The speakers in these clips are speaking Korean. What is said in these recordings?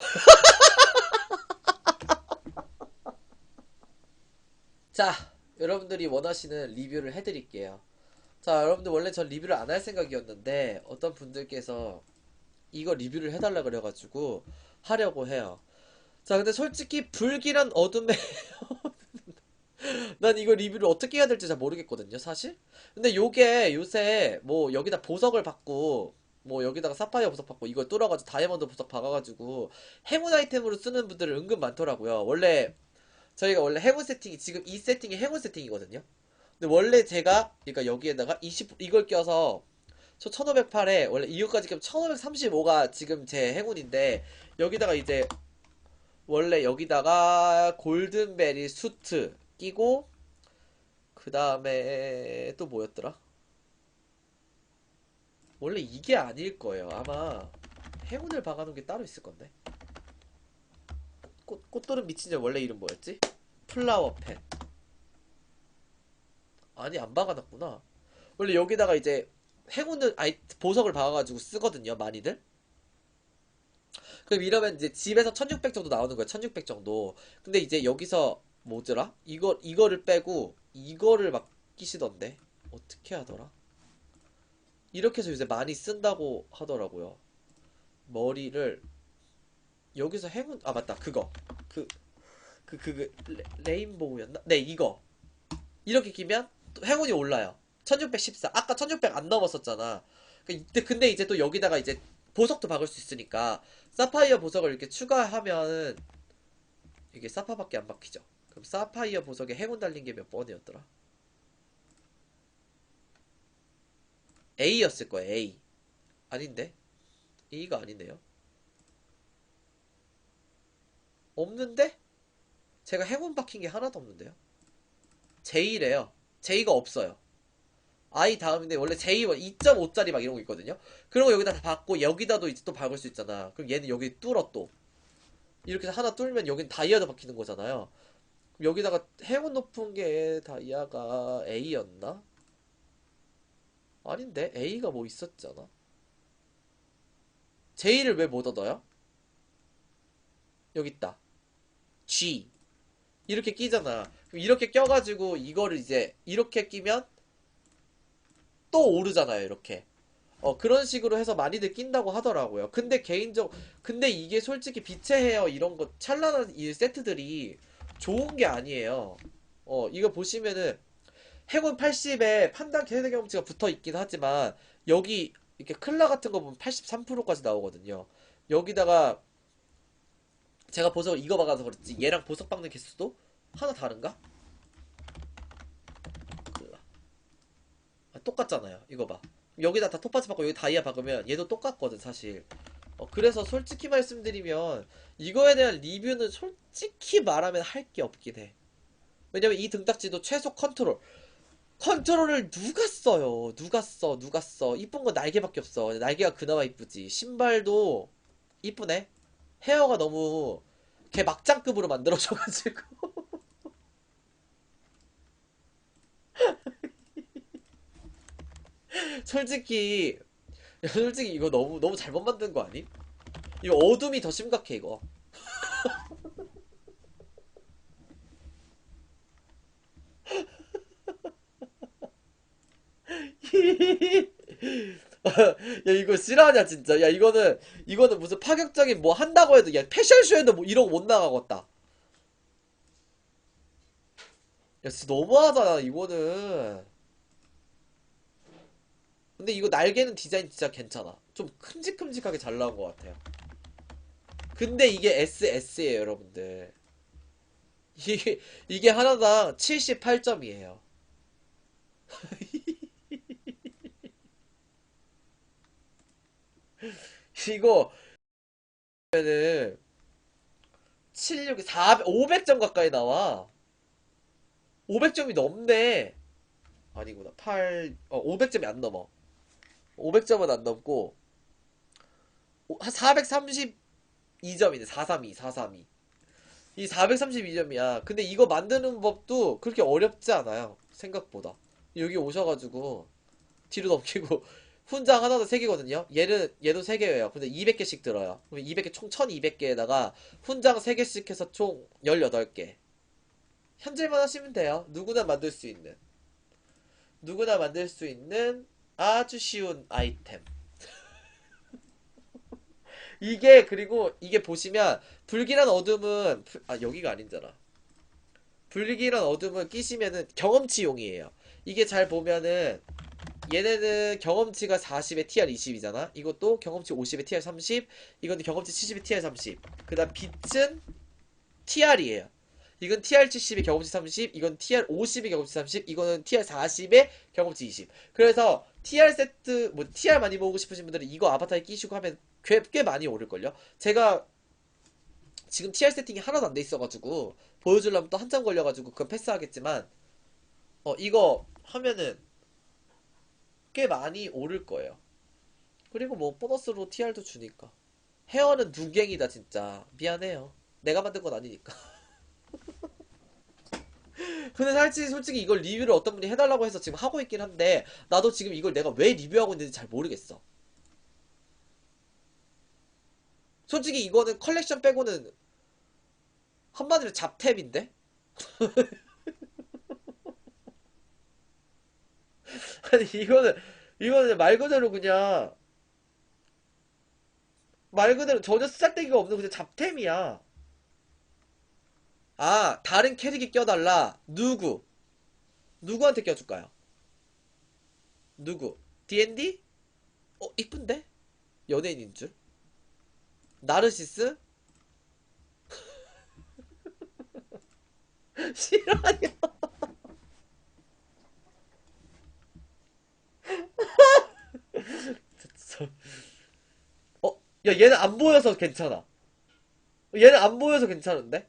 자, 여러분들이 원하시는 리뷰를 해드릴게요. 자, 여러분들 원래 전 리뷰를 안 할 생각이었는데 어떤 분들께서 이거 리뷰를 해달라 그래가지고 하려고 해요. 자, 근데 솔직히 불길한 어둠의 난 이거 리뷰를 어떻게 해야 될지 잘 모르겠거든요, 사실. 근데 요게 요새 뭐 여기다 보석을 받고 뭐 여기다가 사파이어 보석 받고 이걸 뚫어가지고 다이아몬드 보석 박아가지고 행운 아이템으로 쓰는 분들 은근 많더라고요. 원래 저희가 원래 행운 세팅이 지금 이 세팅이 행운 세팅이거든요. 근데 원래 제가 그러니까 여기에다가 20 이걸 껴서 저 1508에 원래 이거까지 끼면 1535가 지금 제 행운인데 여기다가 이제 원래 여기다가 골든베리 수트 끼고 그 다음에 또 뭐였더라? 원래 이게 아닐 거예요. 아마 행운을 박아놓은 게 따로 있을 건데. 꽃, 꽃도는 미친년 원래 이름 뭐였지? 플라워 펜. 아니, 안 박아놨구나. 원래 여기다가 이제 행운을, 아이, 보석을 박아가지고 쓰거든요, 많이들. 그럼 이러면 이제 집에서 1600 정도 나오는 거예요, 1600 정도. 근데 이제 여기서 뭐더라? 이거, 이거를 빼고, 이거를 막 끼시던데. 어떻게 하더라? 이렇게 해서 요새 많이 쓴다고 하더라고요. 머리를, 여기서 행운, 아, 맞다, 그거. 그, 그, 그, 그, 레, 레인보우였나? 네, 이거. 이렇게 끼면 또 행운이 올라요. 1614. 아까 1600 안 넘었었잖아. 그 이때 근데 이제 또 여기다가 이제 보석도 박을 수 있으니까 사파이어 보석을 이렇게 추가하면 이게 사파밖에 안 박히죠. 그럼 사파이어 보석에 행운 달린 게 몇 번이었더라? A였을 거예요. A. 아닌데? A가 아니네요. 없는데? 제가 행운 박힌 게 하나도 없는데요. J래요. J가 없어요. I 다음인데 원래 J 2.5짜리 막 이런 거 있거든요. 거 여기다 다 박고 여기다도 이제 또 박을 수 있잖아. 그럼 얘는 여기 뚫어 또. 이렇게 하나 뚫으면 여긴 다이아도 박히는 거잖아요. 여기다가 행운 높은 게 다이아가 A였나? 아닌데 A가 뭐 있었잖아. J를 왜 못 얻어요? 여기 있다. G. 이렇게 끼잖아. 그럼 이렇게 껴가지고 이거를 이제 이렇게 끼면 또 오르잖아요, 이렇게. 어, 그런 식으로 해서 많이들 낀다고 하더라고요. 근데 개인적, 근데 이게 솔직히 빛의 헤어 이런 거 찬란한 이 세트들이 좋은 게 아니에요. 어, 이거 보시면은 행운 80에 판단 개세 경험치가 붙어 있긴 하지만 여기 이렇게 클라 같은 거 보면 83%까지 나오거든요. 여기다가 제가 보석 이거 박아서 그렇지 얘랑 보석 박는 개수도 하나 다른가? 클라. 아, 똑같잖아요. 이거 봐. 여기다 다 토파즈 박고 여기 다이아 박으면 얘도 똑같거든 사실. 어, 그래서 솔직히 말씀드리면 이거에 대한 리뷰는 솔직히 말하면 할 게 없긴 해. 왜냐면 이 등딱지도 최소 컨트롤. 컨트롤을 누가 써요? 누가 써? 누가 써? 이쁜 건 날개밖에 없어. 날개가 그나마 이쁘지. 신발도 이쁘네. 헤어가 너무 걔 막장급으로 만들어져가지고. 솔직히 솔직히 이거 너무 너무 잘못 만든 거 아니? 이거 어둠이 더 심각해 이거. 야 이거 실화냐 진짜. 야 이거는 이거는 무슨 파격적인 뭐 한다고 해도 야 패션쇼에도 뭐 이러고 못 나가겠다. 야 진짜 너무하잖아 이거는. 근데 이거 날개는 디자인 진짜 괜찮아. 좀 큼직큼직하게 잘 나온 것 같아요. 근데 이게 SS예요, 여러분들. 이게, 이게 하나당 78점이에요. 이거, 는 76, 400, 500점 가까이 나와. 500점이 넘네. 아니구나. 8, 어, 500점이 안 넘어. 500점은 안 넘고 한 432점이네. 432, 432. 이 432점이야. 근데 이거 만드는 법도 그렇게 어렵지 않아요. 생각보다. 여기 오셔가지고 뒤로 넘기고 훈장 하나도 3개거든요. 얘는 얘도 3개예요. 근데 200개씩 들어요. 그럼 200개 총 1200개에다가 훈장 3개씩 해서 총 18개. 현질만 하시면 돼요. 누구나 만들 수 있는. 누구나 만들 수 있는 아주 쉬운 아이템. 이게 그리고 이게 보시면 불길한 어둠은 불- 아 여기가 아닌잖아. 불길한 어둠을 끼시면은 경험치용이에요. 이게 잘 보면은 얘네는 경험치가 40에 TR 20이잖아. 이것도 경험치 50에 TR 30. 이건 경험치 70에 TR 30. 그 다음 빛은 TR이에요. 이건 TR 70에 경험치 30. 이건 TR 50에 경험치 30. 이거는 TR 40에 경험치 20. 그래서 TR 세트 뭐 TR 많이 모으고 싶으신 분들은 이거 아바타에 끼시고 하면 꽤, 꽤 많이 오를걸요. 제가 지금 TR 세팅이 하나도 안 돼 있어가지고 보여주려면 또 한참 걸려가지고 그건 패스하겠지만 어 이거 하면은 꽤 많이 오를 거예요. 그리고 뭐 보너스로 TR도 주니까 헤어는 눈갱이다 진짜 미안해요. 내가 만든 건 아니니까. 근데 사실 솔직히 이걸 리뷰를 어떤 분이 해달라고 해서 지금 하고 있긴 한데 나도 지금 이걸 내가 왜 리뷰하고 있는지 잘 모르겠어. 솔직히 이거는 컬렉션 빼고는 한마디로 잡템인데? 아니 이거는 이거는 말 그대로 그냥 말 그대로 전혀 쓰잘데기가 없는 그냥 잡템이야. 아 다른 캐릭이 껴달라. 누구? 누구한테 껴줄까요? 누구? D&D? 어 이쁜데? 연예인인 줄? 나르시스? 싫어요. 진짜. 어, 야, 얘는 안 보여서 괜찮아. 얘는 안 보여서 괜찮은데?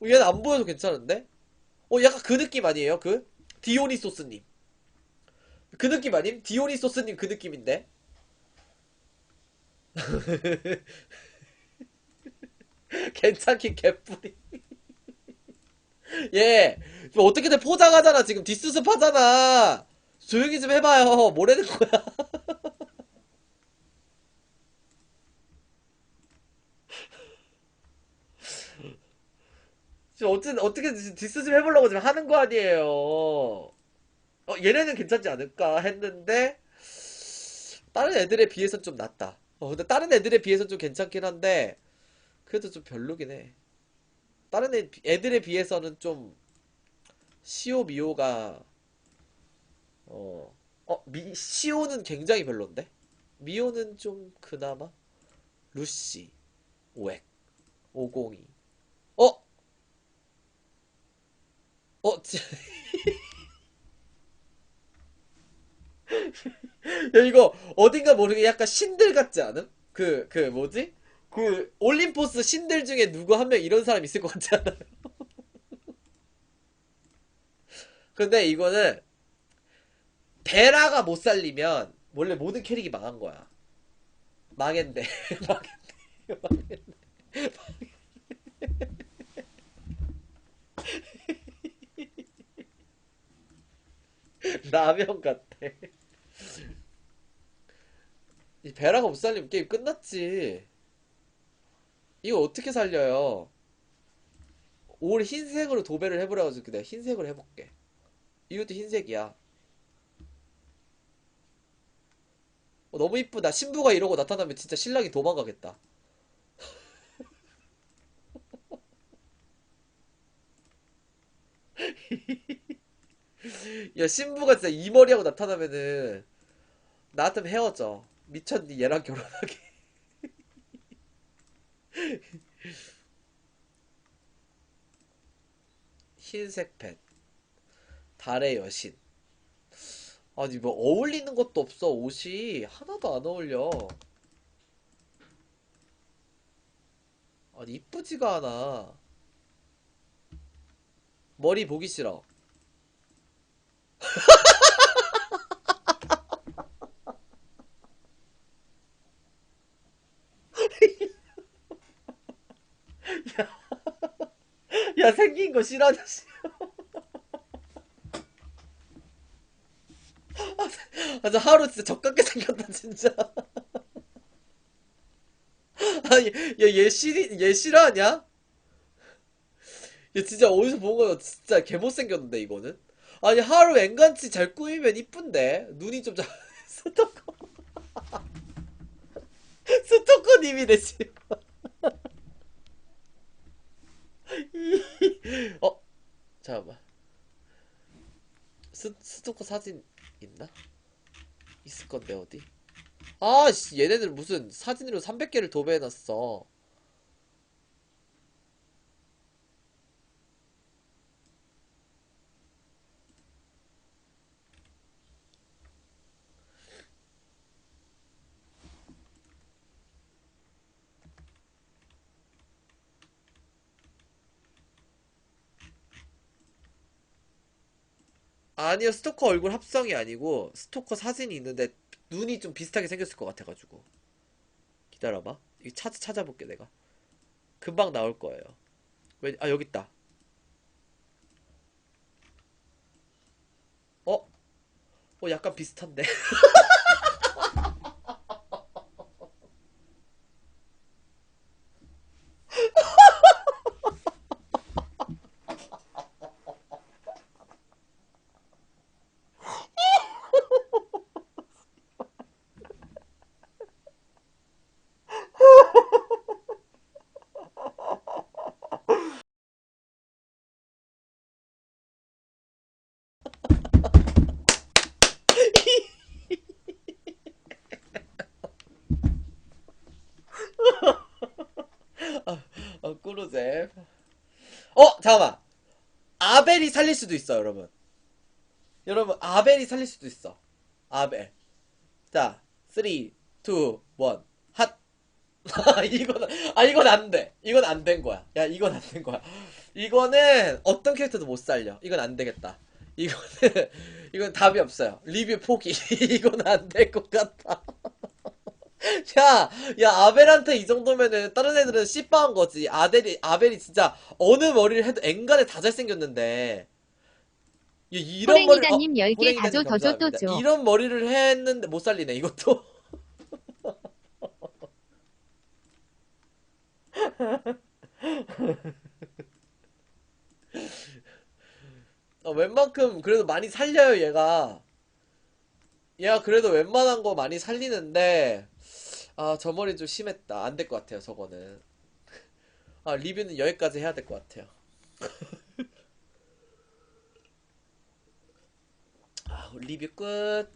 어, 얘는 안 보여서 괜찮은데? 어, 약간 그 느낌 아니에요? 그? 디오니소스님. 그 느낌 아님? 디오니소스님 그 느낌인데? 괜찮긴 개뿌리. 얘, 뭐 어떻게든 포장하잖아. 지금 뒷수습 하잖아. 조용히 좀 해봐요. 뭐라는 거야. 지금 어쨌든, 어떻게 뒷수습 해보려고 지금 하는 거 아니에요. 어, 얘네는 괜찮지 않을까 했는데, 다른 애들에 비해선 좀 낫다. 어, 근데 다른 애들에 비해선 좀 괜찮긴 한데, 그래도 좀 별로긴 해. 다른 애, 애들에 비해서는 좀, 시오 미오가, 어, 어, 미, 시오는 굉장히 별론데? 미오는 좀 그나마? 루시, 오엑, 502. 어? 어, 지- 야, 이거 어딘가 모르게 약간 신들 같지 않음? 그, 그 뭐지? 그 올림포스 신들 중에 누구 한 명 이런 사람 있을 것 같지 않아요? 근데 이거는 베라가 못 살리면 원래 모든 캐릭이 망한 거야. 망했네. 망했네. 망했네. 라면 같아. 이 베라가 못 살리면 게임 끝났지. 이거 어떻게 살려요? 올 흰색으로 도배를 해보라가지고 내가 흰색으로 해볼게. 이것도 흰색이야. 어, 너무 이쁘다. 신부가 이러고 나타나면 진짜 신랑이 도망가겠다. 야, 신부가 진짜 이 머리하고 나타나면은 나 같으면 헤어져. 미쳤니? 얘랑 결혼하게. 흰색 펜. 달의 여신. 아니, 뭐, 어울리는 것도 없어, 옷이. 하나도 안 어울려. 아니, 이쁘지가 않아. 머리 보기 싫어. 야, 생긴 거 싫어하냐, 씨. 아, 하루 진짜 적같게 생겼다, 진짜. 아니, 얘, 얘 실이, 얘 실화냐? 얘 진짜 어디서 본 거야? 진짜 개 못생겼는데, 이거는? 아니, 하루 앵간치 잘 꾸미면 이쁜데? 눈이 좀 잘, 스토커. 스토커님이네, 지금. 어? 잠깐만. 스, 스토커 사진 있나? 있을 건데, 어디? 아, 씨, 얘네들 무슨 사진으로 300개를 도배해놨어. 아니요, 스토커 얼굴 합성이 아니고, 스토커 사진이 있는데, 눈이 좀 비슷하게 생겼을 것 같아가지고. 기다려봐. 이거 찾, 찾아볼게, 내가. 금방 나올 거예요. 왜, 아, 여기 있다. 어? 어, 약간 비슷한데? 어, 꾸루잼. 어, 잠깐만. 아벨이 살릴 수도 있어, 여러분. 여러분, 아벨이 살릴 수도 있어. 아벨. 자, 3, 2, 1, 핫. 아, 이건, 아, 이건 안 돼. 이건 안 된 거야. 야, 이건 안 된 거야. 이거는 어떤 캐릭터도 못 살려. 이건 안 되겠다. 이거는, 이건 답이 없어요. 리뷰 포기. 이건 안 될 것 같다. 야, 야, 아벨한테 이 정도면은 다른 애들은 씨빠한 거지. 아델이, 아벨이 진짜 어느 머리를 해도 앵간에 다 잘생겼는데. 이- 이런 머리, 호랭이다님 10개 호랭이다님 다줘 더줘 또 감사합니다. 줘. 이런 머리를 했는데 못 살리네, 이것도. 어, 웬만큼 그래도 많이 살려요, 얘가. 얘가 그래도 웬만한 거 많이 살리는데, 아, 저 머리 좀 심했다. 안 될 것 같아요, 저거는. 아, 리뷰는 여기까지 해야 될 것 같아요. 아, 리뷰 끝.